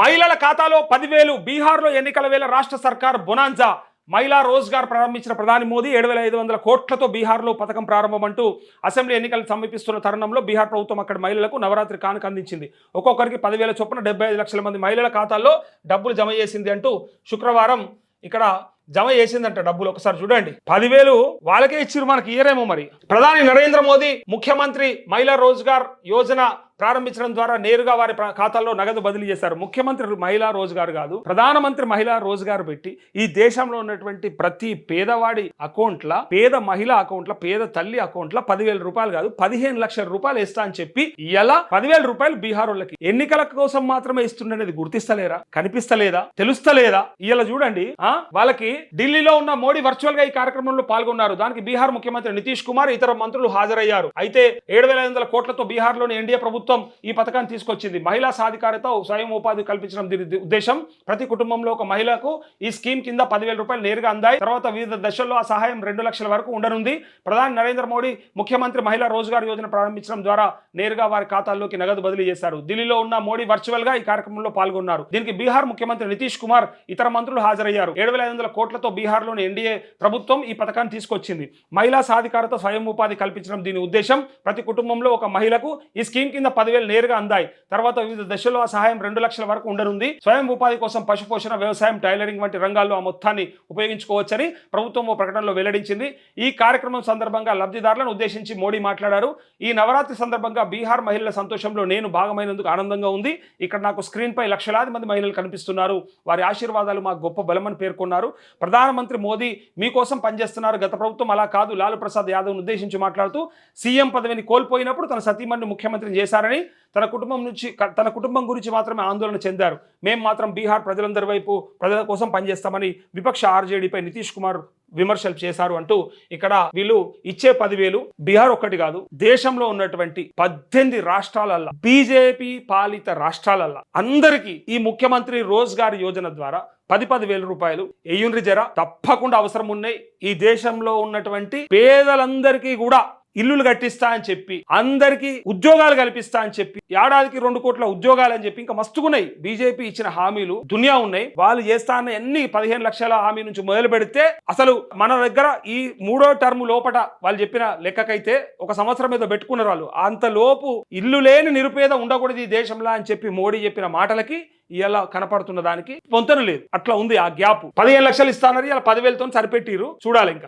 మహిళల ఖాతాలో పదివేలు బీహార్లో ఎన్నికల వేళ రాష్ట్ర సర్కార్ బొనాంజా. మహిళా రోజ్గార్ ప్రారంభించిన ప్రధాని మోదీ ఏడు వేల ఐదు వందల కోట్లతో బీహార్లో పథకం ప్రారంభమంటూ అసెంబ్లీ ఎన్నికలు సమీపిస్తున్న తరుణంలో బీహార్ ప్రభుత్వం అక్కడ మహిళలకు నవరాత్రి కానుక అందించింది. ఒక్కొక్కరికి పదివేల చొప్పున డెబ్బై ఐదు లక్షల మంది మహిళల ఖాతాల్లో డబ్బులు జమ చేసింది అంటూ శుక్రవారం ఇక్కడ జమ చేసిందంట డబ్బులు. ఒకసారి చూడండి. పదివేలు వాళ్ళకే ఇచ్చిరు మనకి. ఇయరేమో మరి. ప్రధాని నరేంద్ర మోదీ ముఖ్యమంత్రి మహిళా రోజ్గార్ యోజన ప్రారంభించడం ద్వారా నేరుగా వారి ఖాతాల్లో నగదు బదిలీ చేశారు. ముఖ్యమంత్రి మహిళా రోజుగారు కాదు ప్రధానమంత్రి మహిళా రోజ్గార్ పెట్టి ఈ దేశంలో ఉన్నటువంటి ప్రతి పేదవాడి అకౌంట్ల పేద మహిళ అకౌంట్ల పేద తల్లి అకౌంట్ల పదివేల రూపాయలు కాదు పదిహేను లక్షల రూపాయలు ఇస్తా అని చెప్పి ఎలా పదివేల రూపాయలు బీహార్ వాళ్ళకి ఎన్నికల కోసం మాత్రమే ఇస్తుండనేది గుర్తిస్తలేరా? కనిపిస్తలేదా? తెలుస్తలేదా? ఇలా చూడండి ఆ? వాళ్ళకి ఢిల్లీలో ఉన్న మోడీ వర్చువల్గా ఈ కార్యక్రమంలో పాల్గొన్నారు. దానికి బీహార్ ముఖ్యమంత్రి నితీష్ కుమార్ ఇతర మంత్రులు హాజరయ్యారు. అయితే ఏడు వేల ఐదు వందల కోట్లతో బీహార్లోని ఎన్డీఏ ప్రభుత్వం ఈ పథకాన్ని తీసుకొచ్చింది. మహిళా సాధికారత స్వయం ఉపాధి కల్పించడం దీని ఉద్దేశం. ప్రతి కుటుంబంలో ఒక మహిళకు ఈ స్కీమ్ కింద పదివేల రూపాయలు నేరుగా అందాయి. తర్వాత వివిధ దశల్లో ఆ సహాయం రెండు లక్షల వరకు ఉండనుంది. ప్రధాని నరేంద్ర మోడీ ముఖ్యమంత్రి మహిళా రోజ్గార్ యోజన ప్రారంభించడం ద్వారా నేరుగా వారి ఖాతాల్లోకి నగదు బదిలీ చేశారు. ఢిల్లీలో ఉన్న మోడీ వర్చువల్గా ఈ కార్యక్రమంలో పాల్గొన్నారు. దీనికి బీహార్ ముఖ్యమంత్రి నితీష్ కుమార్ ఇతర మంత్రులు హాజరయ్యారు. ఏడు వేల ఐదు వందల కోట్లతో బీహార్లోని ఎన్డీఏ ప్రభుత్వం ఈ పథకాన్ని తీసుకొచ్చింది. మహిళా సాధికారత స్వయం ఉపాధి కల్పించడం దీని ఉద్దేశం. ప్రతి కుటుంబంలో ఒక మహిళకు ఈ స్కీమ్ కింద పదివేలు నేరుగా అందాయి. తర్వాత వివిధ దశల్లో ఆ సహాయం రెండు లక్షల వరకు ఉండనుంది. స్వయం ఉపాధి కోసం పశుపోషణ వ్యవసాయం టైలరింగ్ వంటి రంగాల్లో ఆ మొత్తాన్ని ఉపయోగించుకోవచ్చని ప్రభుత్వం ఓ ప్రకటనలో వెల్లడించింది. ఈ కార్యక్రమం సందర్భంగా లబ్ధిదారులను ఉద్దేశించి మోడీ మాట్లాడారు. ఈ నవరాత్రి సందర్భంగా బీహార్ మహిళల సంతోషంలో నేను భాగమైనందుకు ఆనందంగా ఉంది. ఇక్కడ నాకు స్క్రీన్ పై లక్షలాది మంది మహిళలు కనిపిస్తున్నారు. వారి ఆశీర్వాదాలు మాకు గొప్ప బలమని పేర్కొన్నారు. ప్రధానమంత్రి మోదీ మీకోసం పనిచేస్తున్నారు. గత ప్రభుత్వం అలా కాదు. లాలూ ప్రసాద్ యాదవ్ను ఉద్దేశించి మాట్లాడుతూ సీఎం పదవిని కోల్పోయినప్పుడు తన సతీమణిని ముఖ్యమంత్రిని చేశారని తన కుటుంబం నుంచి తన కుటుంబం గురించి మాత్రమే ఆందోళన చెందారు. మేము మాత్రం బీహార్ ప్రజలందరి వైపు ప్రజల కోసం పనిచేస్తామని విపక్ష ఆర్జేడీపై నితీష్ కుమార్ విమర్శలు చేశారు అంటూ ఇక్కడ వీళ్ళు ఇచ్చే పదివేలు బీహార్ ఒక్కటి కాదు దేశంలో ఉన్నటువంటి పద్దెనిమిది రాష్ట్రాలల్లో బీజేపీ పాలిత రాష్ట్రాలల్ల అందరికీ ఈ ముఖ్యమంత్రి రోజ్గార్ యోజన ద్వారా పది పది వేల రూపాయలు ఎయ్యుండ్రి జర తప్పకుండా అవసరం ఉన్నాయి ఈ దేశంలో ఉన్నటువంటి పేదలందరికీ కూడా ఇల్లులు కట్టిస్తా అని చెప్పి అందరికీ ఉద్యోగాలు కల్పిస్తా అని చెప్పి ఏడాదికి రెండు కోట్ల ఉద్యోగాలు అని చెప్పి ఇంకా మస్తుకున్నాయి బీజేపీ ఇచ్చిన హామీలు దునియా ఉన్నాయి. వాళ్ళు చేస్తా అన్న ఎన్ని పదిహేను లక్షల హామీ నుంచి మొదలు పెడితే అసలు మన దగ్గర ఈ మూడో టర్మ్ లోపట వాళ్ళు చెప్పిన లెక్కకైతే ఒక సంవత్సరం మీద పెట్టుకున్నారు వాళ్ళు. అంతలోపు ఇల్లు లేని నిరుపేద ఉండకూడదు ఈ దేశంలో అని చెప్పి మోడీ చెప్పిన మాటలకి ఇలా కనపడుతున్న దానికి పొంతన లేదు. అట్లా ఉంది ఆ గ్యాప్. పదిహేను లక్షలు ఇస్తానని ఇలా పదివేలతో సరిపెట్టిరు చూడాలి ఇంకా.